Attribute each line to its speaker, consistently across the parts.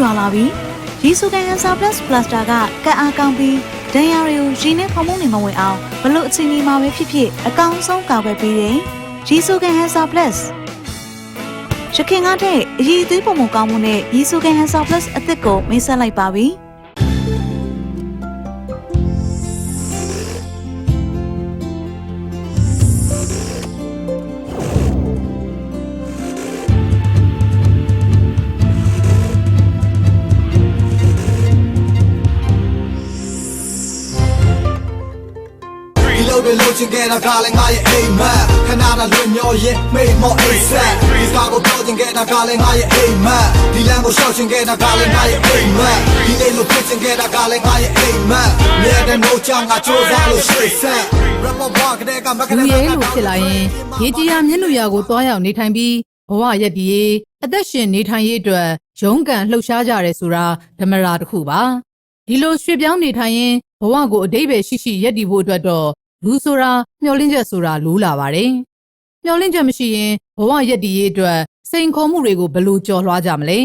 Speaker 1: ရွာလာပြီးရီဆိုကန်ဟန်ဆာ plus plaster ကကတ်အားကောင်းပြီးဒဏ်ရာတွေကိုရင်းနဲ့ဖုံးဖုံးနေမဝင်အောင်ဘလို့အချိန်ဒီမှာပဲဖြစ်ဖြစ်အကောင်းဆုံးကာကွယ်ပေးတယ်ရီဆိုကန်ဟန်ဆာ plus ရခင်ကတဲ့အရေးသေးပုံမကောင်းမှုနဲ့ရီဆိုကန်ဟန်ဆာ plus အသစ်ကိုမိတ်ဆက်လိုက်ပါပြီ။
Speaker 2: တွေလုပ်ချင်ခဲ့တာကလည်းငါရဲ့အိမ်မက်ခဏတာလွင်မျောရဲ့မိတ်မောအိတ်ဆက်ဒီစကားကိုပြောချင်ခဲ့တာကလည်းငါရဲ့အိမ်မက်ဒီလမ်းကိုရှောက်ချင်ခဲ့တာကလည်းငါရဲ့အိမ်မက်ဒီလေးလိုဖြစ်ချင်ခဲ့တာကလည်းငါရဲ့အိမ်မက်မြဲတဲ့နှုတ်ချငါကြိုးစားလို့ရှိတ်ဆက် rapper bar ကတဲ့ကမက
Speaker 3: လူ
Speaker 2: တဲ့
Speaker 3: ရဲလိုဖြစ်လာရင်ရေကြီးရာမျက်နှာရာကိုတွားရောက်နေထိုင်ပြီးဘဝရက်ဒီရေးအသက်ရှင်နေထိုင်ရေးအတွက်ရုန်းကန်လှုပ်ရှားကြရဲဆိုတာဓမ္မရာတစ်ခုပါဒီလိုရွှေ့ပြောင်းနေထိုင်ရင်ဘဝကိုအတိတ်ပဲရှိရှိရက်ဒီဖို့အတွက်တော့ လူဆိုတာမျောလင့်ချက်ဆိုတာလိုးလာပါတယ်မျောလင့်ချက်မရှိရင်ဘဝရက်ဒီရေးအတွက်စိန်ခေါ်မှုတွေကိုဘယ်လိုကျော်လွှားကြမလဲ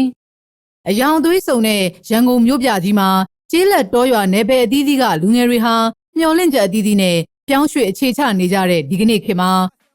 Speaker 3: အယောင်သွေးစုံတဲ့ရန်ကုန်မြို့ပြကြီးမှာကျေးလက်တောရွာနယ်ပယ်အသီးသီးကလူငယ်တွေဟာမျောလင့်ချက်အသီးသီးနဲ့ပြောင်းရွှေ့အခြေချနေကြတဲ့ဒီကနေ့ခေတ်မှာ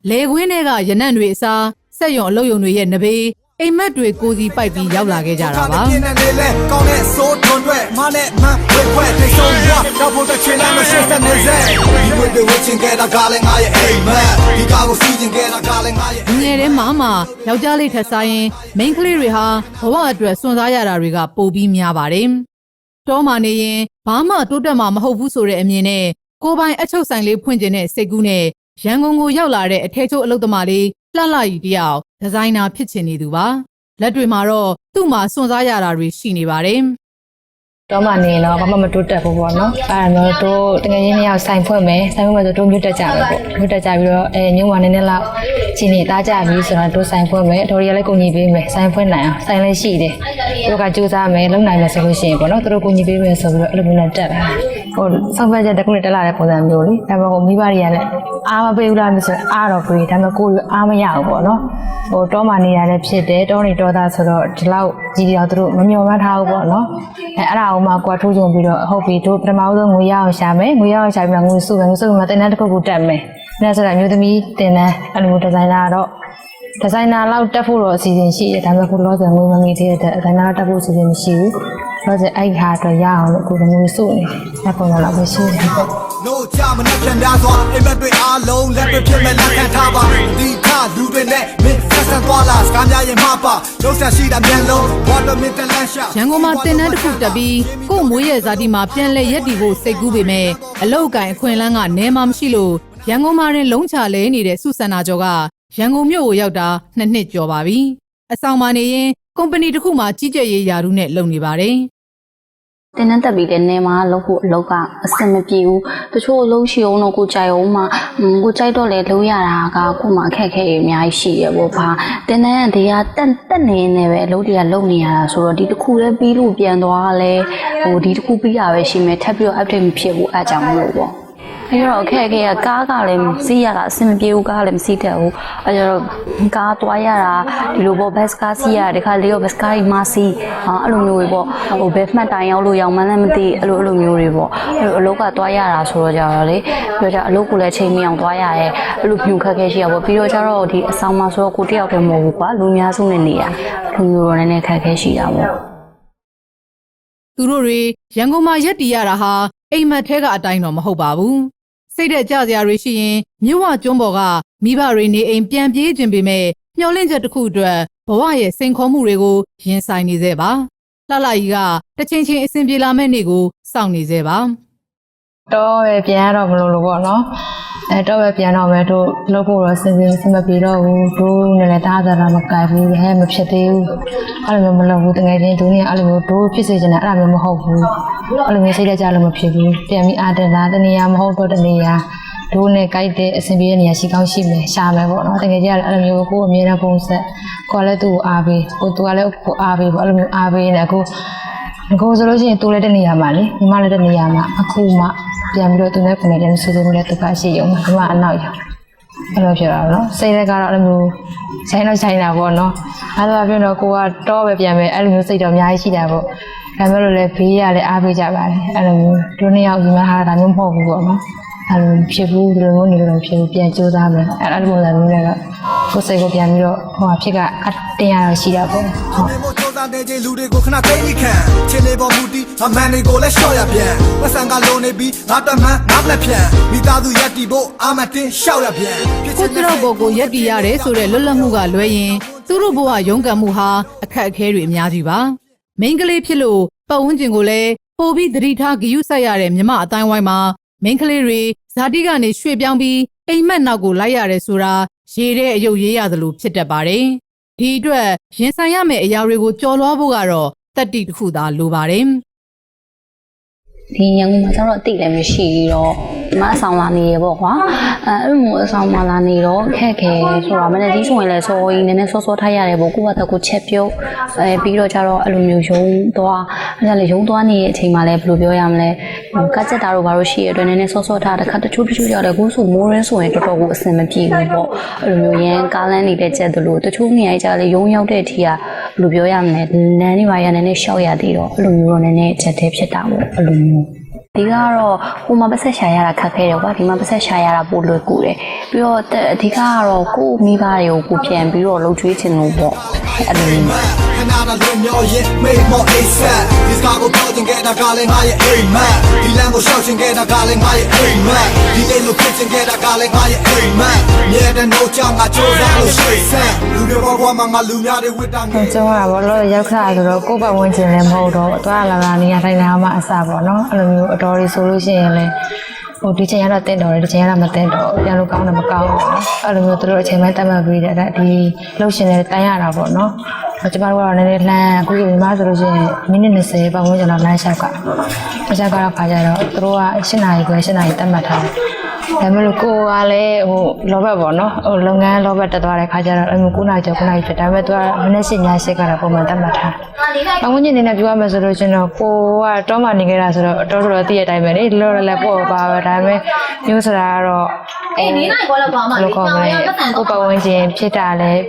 Speaker 3: လေကွင်းတွေကရနံ့တွေအစားစက်ရုံအလုပ်ရုံတွေရဲ့နဘေး အိမ်မက်တွေကိုစီပိုက်ပြီးရောက်လာခဲ့ကြတာပါ
Speaker 2: ပြင်းနေလေကောင်းတဲ့စိုးထွန်းတွေမနဲ့မဝက်ခွဲထိတ်ဆုံးရတော့ဖို့တဲ့ချင်လာမရှိစတဲ့နေစေဒီဝတ်တွေဝတ်ချင်ခဲ့တာကလည်းငါရဲ့အိမ်မက်ဒီကားကိုစီးချင်ခဲ့တာကလည်းငါရဲ့
Speaker 3: လူငယ်ထဲမှာမှယောက်ျားလေးထက်စားရင်မိန်းကလေးတွေဟာဘဝအတွက်စွန့်စားရတာတွေကပိုပြီးများပါတယ်။တောမှနေရင်ဘာမှတိုးတက်မှာမဟုတ်ဘူးဆိုတဲ့အမြင်နဲ့ကိုယ်ပိုင်အချုပ်ဆိုင်လေးဖွင့်ကျင်တဲ့စိတ်ကူးနဲ့ရန်ကုန်ကိုရောက်လာတဲ့အထည်ချုပ်အလုပ်သမားလေး လှလှကြီးတယောက်ဒီဇိုင်နာဖြစ်ချင်နေသူပါ။လက်တွေမှာတော့သူ့မှာစွန့်စားရတာတွေရှိနေပါတယ်။
Speaker 4: တော့မှနေတော့ဘာမှမတိုးတက်ဘူးပေါ့နော်အဲ့ဒါမျိုးတို့တကယ်ချင်းနှစ်ယောက်ဆိုင်ဖွင့်မယ်ဆိုင်ဖွင့်မယ်ဆိုတို့မြတ်တက်ကြမယ်ပေါ့မြတ်တက်ကြပြီးတော့အဲညုံမနည်းနည်းလောက်ချင်းနေသားကြပြီဆိုတော့တို့ဆိုင်ဖွင့်မယ်တို့တွေကလည်းကိုညီပေးမယ်ဆိုင်ဖွင့်နိုင်အောင်ဆိုင်လည်းရှိတယ်တို့ကကြိုးစားမယ်လုံနိုင်မယ်ဆိုလို့ရှိရင်ပေါ့နော်တို့ကိုညီပေးမယ်ဆိုပြီးတော့အဲ့လိုမျိုးနဲ့တက်လာဟိုဆောက်ဖက်ချက်တစ်ခုနဲ့တက်လာတဲ့ပုံစံမျိုးလေဒါပေမဲ့ဟိုမိဘတွေကလည်းအားမပေးဘူးလားမဆိုအားတော့ပေးဒါပေမဲ့ကိုယ်အားမရဘူးပေါ့နော်ဟိုတောမှနေရလည်းဖြစ်တယ်တောနေတောသားဆိုတော့ဒီလောက်ကြီးတော့တို့မမျှော်မှန်းထားဘူးပေါ့နော်အဲအဲ့ဒါအောင်မှကွာထိုးကြုံပြီးတော့ဟုတ်ပြီတို့ပထမဆုံးငွေရအောင်ရှာမယ်ငွေရအောင်ရှာပြီးတော့ငွေစုမယ်ငွေစုမှတင်တဲ့တစ်ခုခုတက်မယ်ဒါဆိုတော့အမျိုးသမီးတင်တဲ့အဲ့လိုဒီဇိုင်နာတော့ဒီဇိုင်နာလောက်တက်ဖို့တော့အစီအစဉ်ရှိတယ်ဒါပေမဲ့ခုလောဆယ်ငွေမငွေသေးတဲ့ဒီဇိုင်နာလောက်တက်ဖို့အစီအစဉ်မရှိဘူးလောဆယ်အဲ့ခါတော့ရအောင်လို့အခုငွေစုနေအဲ့ပုံစံလောက်ပဲရှိတယ်
Speaker 2: no ချမနဲ့ပြန်များစွာအိမ်မက်တွေအားလုံးလက်တွေဖြစ်မဲ့လက်ခံထားပါဒီခါလူတွေနဲ့မင်း ဆက်ဆံသွားလားစကားများရင်မပါလုံးဆက်ရှိတာမြန်လုံး water mint လမ်းရှာ
Speaker 3: ရန်ကုန်မှာတင်တန်းတစ်ခုတက်ပြီးကို့မွေးရဲ့ဇာတိမှာပြန်လဲရက်တီဖို့စိတ်ကူးပေမဲ့အလောက်ကန်အခွင့်အလန်းကနဲမှမရှိလို့ရန်ကုန်မှာရင်လုံးချလဲနေတဲ့စုစန္နာကျော်ကရန်ကုန်မြို့ကိုရောက်တာနှစ်နှစ်ကျော်ပါပြီအဆောင်မှာနေရင်ကုမ္ပဏီတစ်ခုမှာကြီးကြပ်ရေးယာရုနဲ့လုပ်နေပါတယ်
Speaker 5: တင်းနှက်တက်ပြီးတဲ့နေမှာလုပ်ဖို့အလုပ်ကအဆင်မပြေဘူးတချို့အလုပ်ရှိအောင်တော့ကိုကြိုက်အောင်မှอืมကိုကြိုက်တော့လေလုပ်ရတာကကို့မှာအခက်အခဲတွေအများကြီးရှိရပေါ့ဘာတင်းနှက်ကတရားတက်တက်နေနေပဲအလုပ်တွေကလုပ်နေရတာဆိုတော့ဒီတစ်ခုလည်းပြီးလို့ပြန်သွားလဲဟိုဒီတစ်ခုပြီးရပဲရှိမယ်ထပ်ပြီးတော့ update မဖြစ်ဘူးအားကြောင့်မလို့ပေါ့ အဲ့တော့အခက်အခဲကကားကလည်းစီးရတာအဆင်မပြေဘူးကားကလည်းမစီးတတ်ဘူးအဲ့တော့ကားသွားရတာဒီလိုပေါ့ဘတ်ကားစီးရတာဒီခါလေးရောဘတ်ကားကြီးမစီးဟာအဲ့လိုမျိုးတွေပေါ့ဟိုဘယ်မှတ်တိုင်ရောက်လို့ရောက်မှန်းလည်းမသိအဲ့လိုအဲ့လိုမျိုးတွေပေါ့အဲ့လိုအလုပ်ကသွားရတာဆိုတော့ကြတော့လေပြီးတော့ကြအလုပ်ကိုလည်းချိန်မီအောင်သွားရရဲအဲ့လိုညှို့ခက်ခဲရှိရပေါ့ပြီးတော့ကြတော့ဒီအဆောင်မှာဆိုတော့ကိုတယောက်တည်းမဟုတ်ဘူးကွာလူများစုနဲ့နေရလူမျိုးတော့နည်းနည်းခက်ခဲရှိတာပေါ့
Speaker 3: သူတို့တွေရန်ကုန်မှာရက်တီရတာဟာအိမ်မက်ထဲကအတိုင်းတော့မဟုတ်ပါဘူး စိတ်တဲ့ကြစရာတွေရှိရင်မြို့ဝကျွန်းပေါ်ကမိဘတွေနေအိမ်ပြန်ပြေးခြင်းပေမဲ့မျောလင့်ချက်တစ်ခုအတွက်ဘဝရဲ့စိန်ခေါ်မှုတွေကိုရင်ဆိုင်နေသေးပါလှလှကြီးကတစ်ချိန်ချင်းအဆင်ပြေလာမဲ့နေ့ကိုစောင့်နေသေးပါ
Speaker 4: တော့ပဲပြန်ရတော့မလို့လို့ပေါ့နော်အဲတော့ပဲပြန်တော့မယ်တို့လုပ်ဖို့တော့စင်စင်စင်မပြေတော့ဘူးတို့နည်းနည်းတားတာမကြိုက်ဘူးဟဲ့မဖြစ်သေးဘူးအဲ့လိုမျိုးမလုပ်ဘူးတကယ်ချင်းတို့နေအဲ့လိုမျိုးတို့ဖြစ်စေချင်တာအဲ့လိုမျိုးမဟုတ်ဘူးအဲ့လိုမျိုးစိတ်တကြလို့မဖြစ်ဘူးပြန်ပြီးအားတက်လာတနေရာမဟုတ်တော့တနေရာတို့နဲ့ကြိုက်တဲ့အဆင်ပြေတဲ့နေရာရှိကောင်းရှိမယ်ရှာမယ်ပေါ့နော်တကယ်ကြီးအဲ့လိုမျိုးကိုယ်အမြဲတမ်းပုံဆက်ကိုယ်လည်းသူ့ကိုအားပေးကိုသူကလည်းကိုအားပေးပေါ့အဲ့လိုမျိုးအားပေးနေအခုကိုဆိုလို့ရှိရင်သူလည်းတနေရာမှာလေညီမလည်းတနေရာမှာအခုမှ ပြန်ပြီးတော့သူနဲ့ကိုယ်နဲ့လည်းဆူဆူနဲ့သူကရှိရုံဒီမှာအနောက်ရောက်အဲ့လိုဖြစ်တာပေါ့နော်စိတ်သက်ကတော့အဲ့လိုမျိုးဆိုင်တော့ဆိုင်တာပေါ့နော်အဲ့လိုပြောတော့ကိုကတော့ပဲပြန်မယ်အဲ့လိုမျိုးစိတ်တော့အများကြီးရှိတာပေါ့ဒါပေမဲ့လို့လည်းဘေးရလည်းအားပေးကြပါတယ်အဲ့လိုမျိုးတို့နှစ်ယောက်ဒီမှာဟာဒါမျိုးမဟုတ်ဘူးပေါ့နော်အဲ့လိုဖြစ်ဘူးဒီလိုမျိုးနေလို့ဖြစ်ဘူးပြန်ကြိုးစားမယ်အဲ့အဲ့လိုပုံစံမျိုးနဲ့တော့ကိုယ်စိတ်ကိုပြန်ပြီးတော့ဟိုဟာဖြစ်ကအတင်ရတော့ရှိတာပေါ့ဟုတ်
Speaker 2: ဒီမို့စူးစမ်းတဲ့ချင်းလူတွေကိုခဏသိနေခံချင်းလေးပေါ်မူတီအမှန်တွေကိုလည်းရှော့ရပြန်ဝက်ဆ န်ကလုံးနေပြီးငါတမန်ငါလက်ဖြန်မိသားစုရက်တီဖို့အာမတင်ရှောက်ရပြန်
Speaker 3: ကိုသူတို့ဘုတ်ကိုရက်တည်ရတယ်ဆိုတဲ့လွတ်လပ်မှုကလွဲရင်သူတို့ဘဝရုန်းကန်မှုဟာအခက်အခဲတွေအများကြီးပါမိန်းကလေးဖြစ်လို့ပတ်ဝန်းကျင်ကိုလည်းပို့ပြီးသတိထားဂရုစိုက်ရတဲ့မြမအတိုင်းဝိုင်းမှာမိန်းကလေးတွေဇာတိကနေရွှေ့ပြောင်းပြီးအိမ်မက်နောက်ကိုလိုက်ရတယ်ဆိုတာရေတဲ့အယုတ်ရေးရသလိုဖြစ်တတ်ပါတယ်ဒီအတွက်ရင်ဆိုင်ရမယ့်အရာတွေကိုကြော်လွှားဖို့ကတော့တတ္တိတစ်ခုသာလိုပါတယ်
Speaker 5: ဒီရန်ကုန်မှာကျတော့အတိလည်းမရှိတော့ဒီမှာအဆောင်လာနေရပေါ့ကွာအဲအဲ့လိုမျိုးအဆောင်မှာလာနေတော့ခက်ခဲဆိုတာမနေ့ကြီးဆိုရင်လည်းစောကြီးနည်းနည်းစောစောထားရတယ်ပေါ့ကိုကတကူချက်ပြုတ်အဲပြီးတော့ကျတော့အဲ့လိုမျိုးယုံသွားအဲ့ဒါလေယုံသွားနေတဲ့အချိန်မှာလည်းဘယ်လိုပြောရမလဲကတ်ချက်တာတို့ဘာလို့ရှိရတဲ့နည်းနည်းစောစောထားတစ်ခါတချို့တချို့ရောက်တယ်အခုဆိုမိုးရင်းဆိုရင်တော်တော်ကိုအဆင်မပြေဘူးပေါ့အဲ့လိုမျိုးရန်ကားလန်းနေတဲ့ချက်တို့လို့တချို့နေရာကြီးကျလည်းယုံရောက်တဲ့အထိက ဘယ်လိုပြောရမလဲနန်းနေပါရနည်းနည်းရှောက်ရသေးတော့အဲ့လိုမျိုးတော့နည်းနည်းချက်သေးဖြစ်တာပေါ့အဲ့လိုမျိုး ဒီကတော့ဟိုမှာပတ်ဆက်ရှာရတာခက်ခဲတယ်ကွာဒီမှာပတ်ဆက်ရှာရတာပိုလွယ်ကူတယ်ပြီးတော့တက်အဓိကကတော့ကိုယ့်မိဘတွေကိုကိုပြန်ပြီးတော့လှုပ်ကြွေးချင်လို့ပေါ့အဲ့လိုမျိုး
Speaker 2: ခဏတာလွင်မျောရင်မိတ်မော ASAP ဒီစကားကိုပြောချင်ခဲ့တာကလည်းငါရဲ့အိမ်မက်ဒီလမ်းကိုရှောက်ချင်ခဲ့တာကလည်းငါရဲ့အိမ်မက်ဒီလေးလိုဖြစ်ချင်ခဲ့တာကလည်းငါရဲ့အိမ်မက်မြဲတဲ့နှုတ်ချငါကြိုးစားလို့ရှိဆက်လူတွေဘောဘွားမှာငါလူများတွေဝတ်တာင
Speaker 4: ဟို
Speaker 2: ယ်
Speaker 4: ကျုံရတာပေါ့လို့ရောက်ခါဆိုတော့ကိုယ့်ဘက်ဝင်ကျင်လည်းမဟုတ်တော့ဘူးသွားလာလာနေရတိုင်းလာမှအစပေါ့နော်အဲ့လိုမျိုးအတော်လေးဆိုလို့ရှိရင်လည်းဟိုဒီချိန်ကတော့တင့်တော်တယ်ဒီချိန်ကတော့မတင့်တော့ဘူးပြန်လို့ကောင်းတယ်မကောင်းဘူးပေါ့နော်အဲ့လိုမျိုးသူတို့အချိန်မှတတ်မှတ်ပြီးတဲ့ဒါဒီလှုပ်ရှင်တွေတိုင်ရတာပေါ့နော်ဟိုကျမတို့ကတော့နည်းနည်းလှမ်းအခုဒီမှာဆိုလို့ရှိရင်မိနစ်20ပတ်ဝန်းကျင်တော့လမ်းလျှောက်ကလျှောက်ကတော့ခါကြတော့သူတို့က8နာရီခွဲ8နာရီတတ်မှတ်ထားတယ် ဒါပေမဲ့လို့ကိုကလည်းဟိုလောဘတ်ပေါ့နော်ဟိုလုပ်ငန်းလောဘတ်တက်သွားတဲ့ခါကျတော့အဲ့လို9နာရီကျော်9နာရီဖြစ်ဒါပေမဲ့သူကမနေ့ရှင်းညရှင်းကတော့ပုံမှန်တတ်မှတ်ထား။အဝင်းကြီးနေနဲ့ပြောရမယ်ဆိုလို့ချင်းတော့ကိုကတော့မှနေခဲ့တာဆိုတော့တော်တော်တည့်ရတိုင်းပဲလေလောလောလည်းပေါ့ပါပဲဒါပေမဲ့မျိုးဆိုတာကတော့အေးနေနိုင်ကောလောက်ပါမှလေကိုပဝန်းကျင်ဖြစ်တာလည်း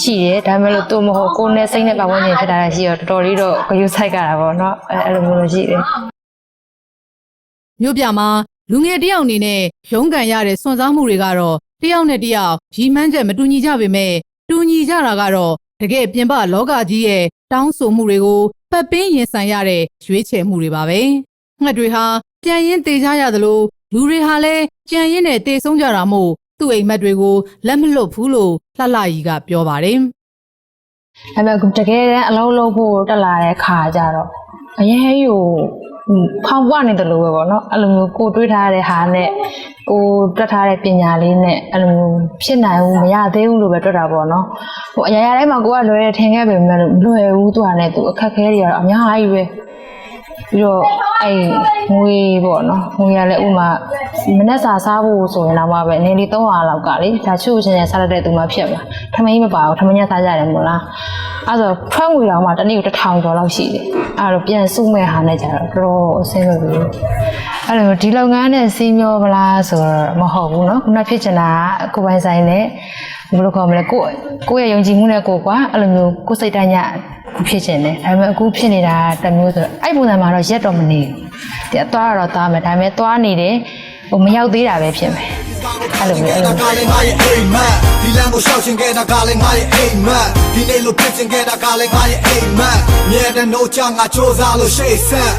Speaker 4: ရှိတယ်ဒါပေမဲ့လို့သူမဟုတ်ကိုနဲ့စိတ်နဲ့ပဝန်းကျင်ဖြစ်တာလည်းရှိတော့တော်တော်လေးတော့ဂရုစိုက်ကြတာပေါ့နော်အဲအဲ့လိုမျိုးလို့ရှိတယ်
Speaker 3: မြို့ပြမှာ လူငယ်တယောက်အနေနဲ့ရုန်းကန်ရတဲ့စွန့်စားမှုတွေကတော့တယောက်နဲ့တယောက်ရီမှန်းချက်မတူညီကြပေမဲ့တူညီကြတာကတော့တကယ်ပြင်ပလောကကြီးရဲ့တောင်းဆိုမှုတွေကိုပတ်ပင်းရင်ဆိုင်ရတဲ့ရွေးချယ်မှုတွေပါပဲငှက်တွေဟာပြန်ရင်တေချရသလိုလူတွေဟာလည်းကြံရင်နဲ့တေဆုံးကြတာမို့သူ့အိမ်မက်တွေကိုလက်မလွတ်ဘူးလို့လှလှကြီးကပြောပါတယ်
Speaker 4: ဒါပေမဲ့အခုတကယ်တမ်းအလုံးလုံးဖို့တက်လာတဲ့ခါကျတော့အရင်ဟဲ့ယူ ဖောင်းပွားနေတယ်လို့ပဲပေါ့နော်အဲ့လိုမျိုးကိုတွေးထားတဲ့ဟာနဲ့ကိုတွက်ထားတဲ့ပညာလေးနဲ့အဲ့လိုမျိုးဖြစ်နိုင်ဘူးမရသေးဘူးလို့ပဲတွက်တာပေါ့နော်ဟိုအရာရာတိုင်းမှာကိုကလွယ်တယ်ထင်ခဲ့ပေမဲ့လို့မလွယ်ဘူးသူကလည်းသူအခက်ခဲတွေကတော့အများကြီးပဲ ပြီးတော့အဲ့ငွေပေါ့နော်ငွေရလဲဥမာမနက်စာစားဖို့ဆိုရင်တော့မှပဲအနည်းလေး300လောက်ကလေဒါချို့ချင်းချင်းစားရတဲ့သူမှဖြစ်မှာထမင်းမပါဘူးထမင်းညစားရတယ်မို့လားအဲ့ဆိုထွက်ငွေတော့မှတနေ့ကို1000ကျော်လောက်ရှိတယ်အဲ့တော့ပြန်စုမဲ့ဟာနဲ့ကြတော့တော်တော်အဆင်မပြေဘူးအဲ့လိုဒီလုပ်ငန်းနဲ့စီးမျောမလားဆိုတော့မဟုတ်ဘူးနော်ခုနဖြစ်ချင်တာကိုပိုင်ဆိုင်နဲ့ဘယ်လိုခေါ်မလဲကိုကိုယ့်ရဲ့ယုံကြည်မှုနဲ့ကိုကွာအဲ့လိုမျိုးကိုစိတ်တိုင်းည ခုဖြစ်ချင်တယ်ဒါပေမဲ့အခုဖြစ်နေတာတစ်မျိုးဆိုတော့အဲ့ပုံစံမှာတော့ရက်တော့မနေဘူးဒီအသွားတော့သွားမယ်ဒါပေမဲ့သွားနေတယ်ဟိုမရောက်သေးတာပဲဖြစ်မယ်အဲ့လိုမျိုးအဲ့လို
Speaker 2: ကလည်းငါရဲ့အိမ်မက်ဒီလမ်းကိုရှောက်ချင်ခဲ့တာကလည်းငါရဲ့အိမ်မက်ဒီနေ့လိုဖြစ်ချင်ခဲ့တာကလည်းငါရဲ့အိမ်မက်မြဲတဲ့နှုတ်ချငါကြိုးစားလို့ရှိဆက်